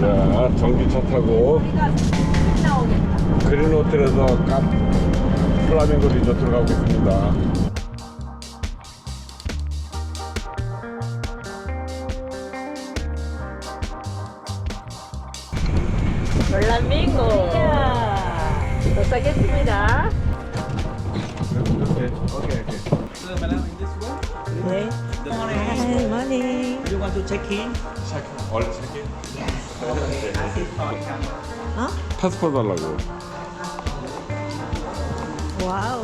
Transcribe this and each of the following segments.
자, 전기차 타고 그린 호텔에서 카 플라밍고 리조트로 가고 있습니다. 플라밍고 도착했습니다. 네. Hi, morning. You want to check in? 얼른 체크. 어? 파스포 달라고. 와우.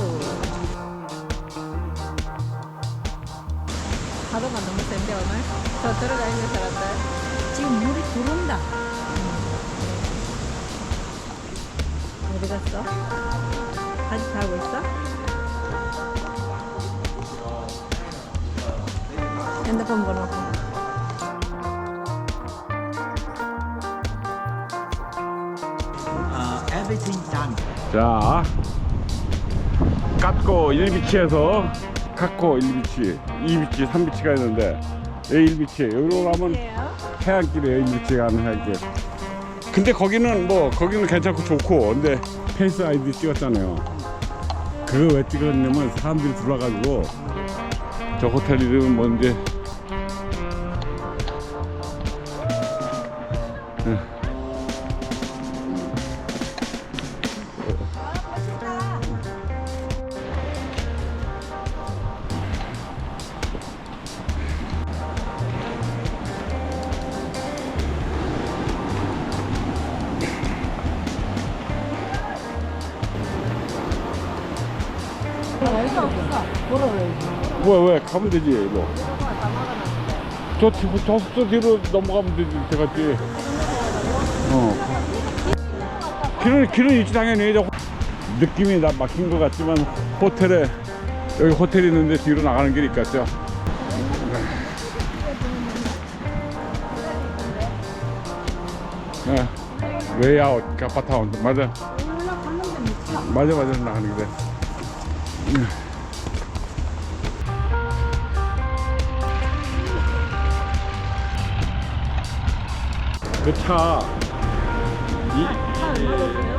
파도가 너무 센데 오늘? 저 들어가 있는 사람들. 지금 물이 들어온다. 어디 갔어? 아직 자고 있어? 핸드폰 번호. 자, 깎고 1비치에서 깎고 1비치, 2비치, 3비치가 있는데 여기 1비치 여기로 가면 해안길이에요 1비치 가는 해안길 근데 거기는 뭐 거기는 괜찮고 좋고 근데 페이스 아이디 찍었잖아요. 그거 왜 찍었냐면 사람들이 들어와가지고 저 호텔 이름은 뭔지 왜, 왜? 가면 되지, 이거. 저, 뒤- 저, 저 뒤로 넘어가면 되지, 제가지. 어. 길은, 길은 있지, 당연히. 저 느낌이 나 막힌 것 같지만, 호텔에, 여기 호텔이 있는데 뒤로 나가는 길이 있겠죠. 네. 웨이아웃, 카파타운. 맞아. 맞아, 맞아, 나가는 길에. 그 차,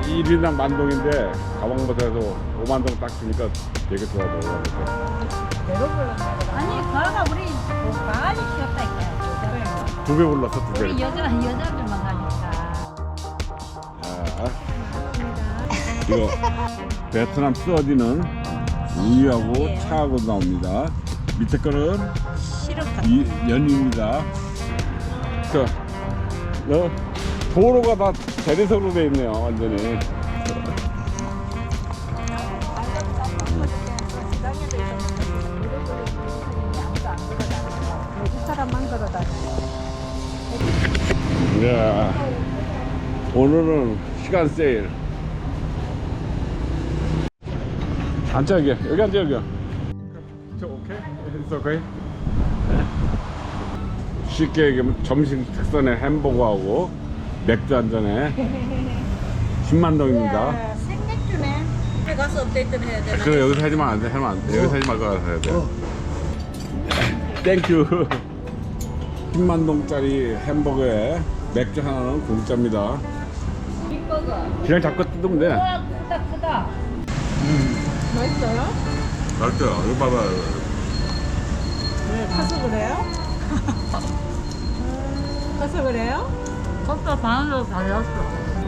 이, 1인당 만동인데, 가방부터 해서 5만동 딱 주니까 되게 좋아하더라고요. 아니 그거가 우리 뭐 많이 쉬었다니까 두배 불렀어, 두 배. 우리 여자 여자들만 가니까 아, 이거 베트남 스어디는 우유하고 차하고 나옵니다. 밑에 거는 이, 연유입니다. 저, 너 도로가 다 대리석으로 돼 있네요, 완전히. 야, 오늘은 시간 세일. 앉아 여기, 여기 앉아 여기. 저 오케이? It's? 쉽게 얘기하면 점심 특선에 햄버거하고 맥주 한 잔에 10만 동입니다. 생맥주네 집에 가서 업데이트를 해야 되나 그래 여기서 하지만 안 돼, 하면 안 돼. 여기서 하지 말고 가서 해야 돼. 땡큐. 10만 동짜리 햄버거에 맥주 하나는 공짜입니다. 빅버거 그냥 잡고 뜯으면 돼. 우와 크다 크다 맛있어요? 맞죠? 이거 봐봐. 네, 커서 그래요? 커서 그래요? 컵도 반으로 달렸어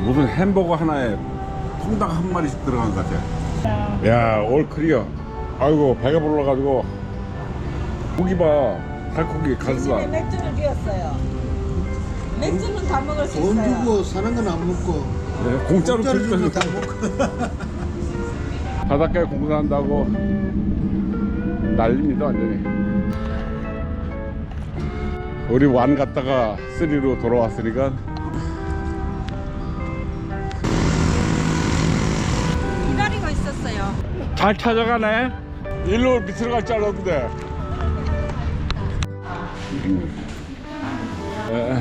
무슨 햄버거 하나에 통닭 한 마리씩 들어간 것 같아. 야, 올 클리어. 아이고, 배가 불러가지고. 고기 봐. 살코기, 집에 가슴살. 맥주를 비웠어요. 맥주는 다 먹을 수 돈 있어요. 주고 사는 건 안 먹고 네, 공짜로 공짜로 주면 다 줬더니 먹고 바닷가에 공사한다고 난립니다, 완전히. 우리 완 갔다가 쓰리로 돌아왔으니까 기다리고 있었어요. 잘 찾아가네. 일로 밑으로 갈줄 알았는데. 음. 에,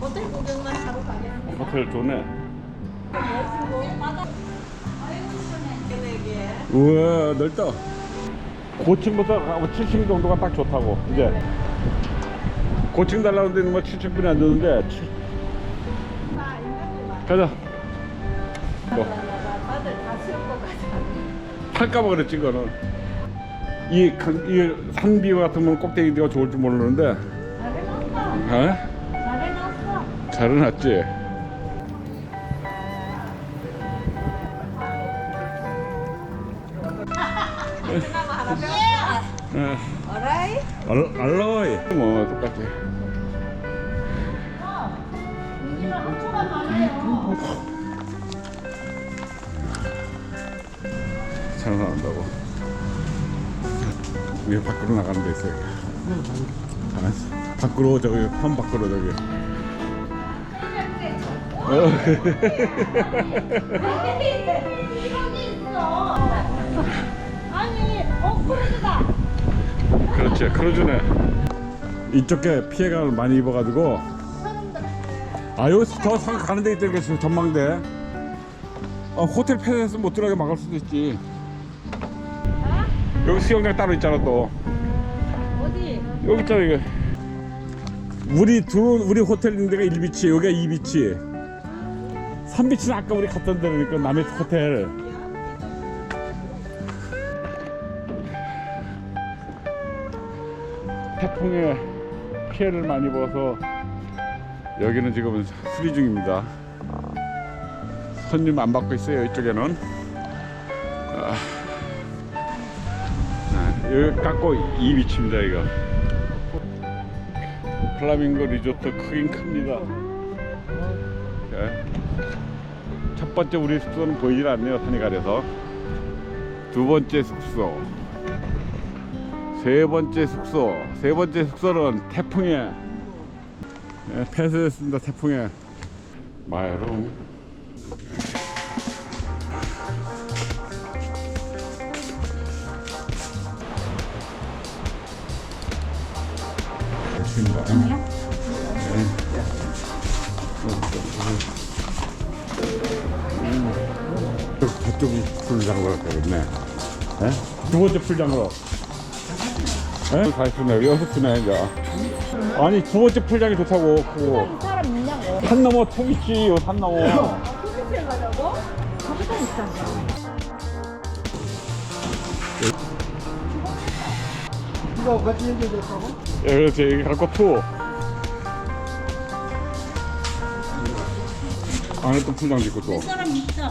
호텔 구경만 하러 가겠습니다. 호텔 좋네. 우와 넓다. 고층부터 가고 70 정도가 딱 좋다고 이제 고층 달라고 되는 거 7,000분이 안 되는데 칠- 가자 뭐. 탈까봐 그랬지 그거는 이, 강- 이 산비와 같으면 꼭대기가 좋을 줄 모르는데 잘 해놨어. 어? 잘 해놨어. 잘 해놨지 알, 알로이. 뭐 똑같아. 잘 나온다고. 여기 밖으로 나가는 데 있어 여기 알았어. 밖으로 저기 판 밖으로 저기. 어. 그렇지 크루즈네. 이쪽 에 피해가 많이 입어가지고 아 여기 저 상 가는 데 있다겠어 전망대. 어, 호텔 폐쇄해서 못 들어가게 막을 수도 있지. 여기 수영장 따로 있잖아 또. 어디? 여기 있잖아 이거 우리 들어온 우리 호텔 있는 데가 1비치 여기가 2비치. 3비치는 아까 우리 갔던 데니까 남의 호텔 태풍에 피해를 많이 입어서 여기는 지금 수리 중입니다 손님 안 받고 있어요 이쪽에는 아, 아, 여기 깎고 2비치입니다 이거 플라밍고 리조트 크긴 큽니다. 예. 첫 번째 우리 숙소는 보이질 않네요. 산이 가려서. 두 번째 숙소. 세 번째 숙소. 세 번째 숙소는 태풍에 예, 폐쇄됐습니다. 태풍에. 마이롱. 좋습니다. 저쪽이 풀장으로 되겠네. 예? 두 번째 풀장으로. 쓰네. 여섯 쓰네, 이제. 아니, 두 번째 풀장이 좋다고. 그거. 사람 있냐고. 산 넘어 통 있지, 요산 넘어. 소비실 가자고? 거기다 있잖아. 이거 같이 얘기해줬다고? 예, 그렇지. 여기 갖고 투. 안에 또 풀장 짓고 또. 사람 있어.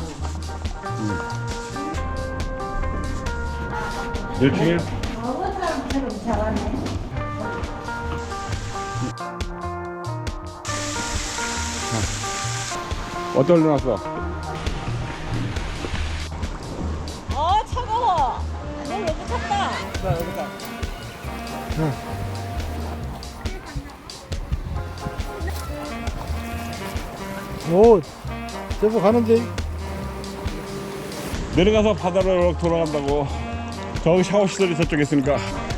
1층에? 잘하네. 어떤 데 놨어? 어, 차가워. 너 여기 탔다. 오, 제법 가는데. 내려가서 바다로 돌아간다고. 저기 샤워 시설이 저쪽에 있으니까.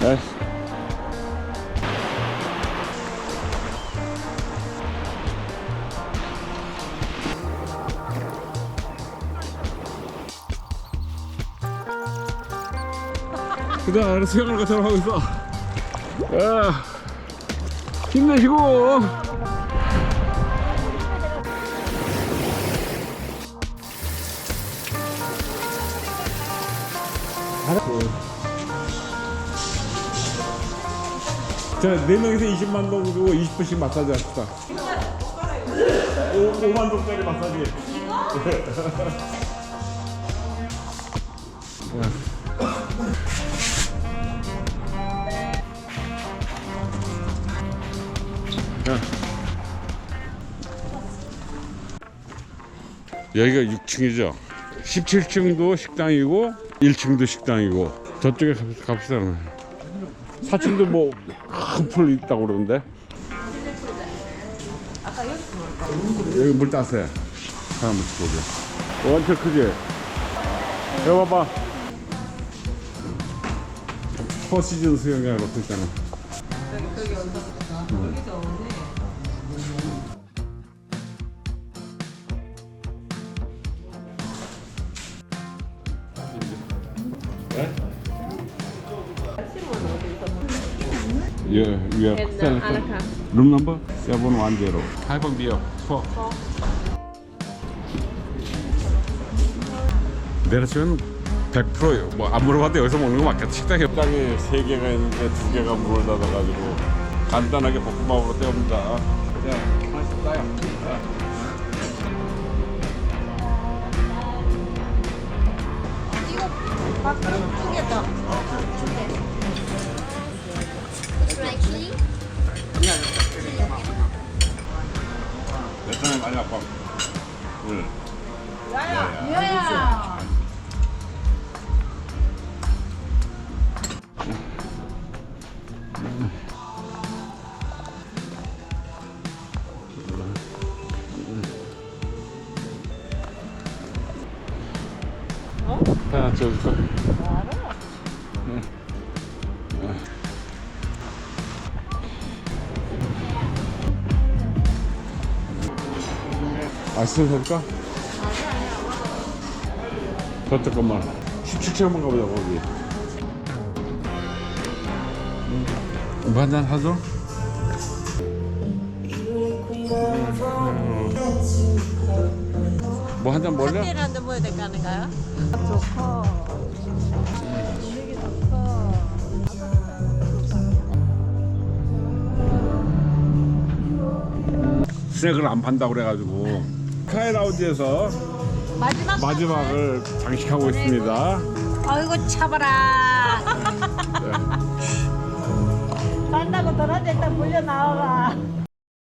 네. 그다 알아 수영을 것처럼 하고 있어. 야, 힘내시고. 자, 네 명이서 20만 동 주고 20분씩 마사지 합시다. 5, 5만 동짜리 마사지. 여기가 6층이죠. 17층도 식당이고 1층도 식당이고 저쪽에 갑- 갑시다. 4층도 뭐 큰 풀 있다고 그러는데. 여기 물 따세요. 사람 보게. 완전 크지? 여기 봐봐. 포시즌 수영장으로 있잖아. Yeah, we are selected. Room number 710. Five on beer. Four. 내려치면 100%예요. 뭐안 물어봐도 여기서 먹는 거 맞겠다. 식당에 식당에 세 개가 있는데 두 개가 문을 닫아가지고 간단하게 볶음밥으로 때웁니다. 자, 맛있다요. 내 손에 많이 아파. 응. 줘 줄까? 응. 맛있어 볼까? 저쪽 것만 17층 한번 가보자 거기 뭐 한잔 하죠? 뭐한잔 먹을래? 한잔 먹어야 될거 아닌가요? 스낵을 안 판다고 그래가지고 카이라우지에서 마지막 마지막을 장식하고 있습니다. 아이고 참아라. 간다고 돌아댔다 불려 나와라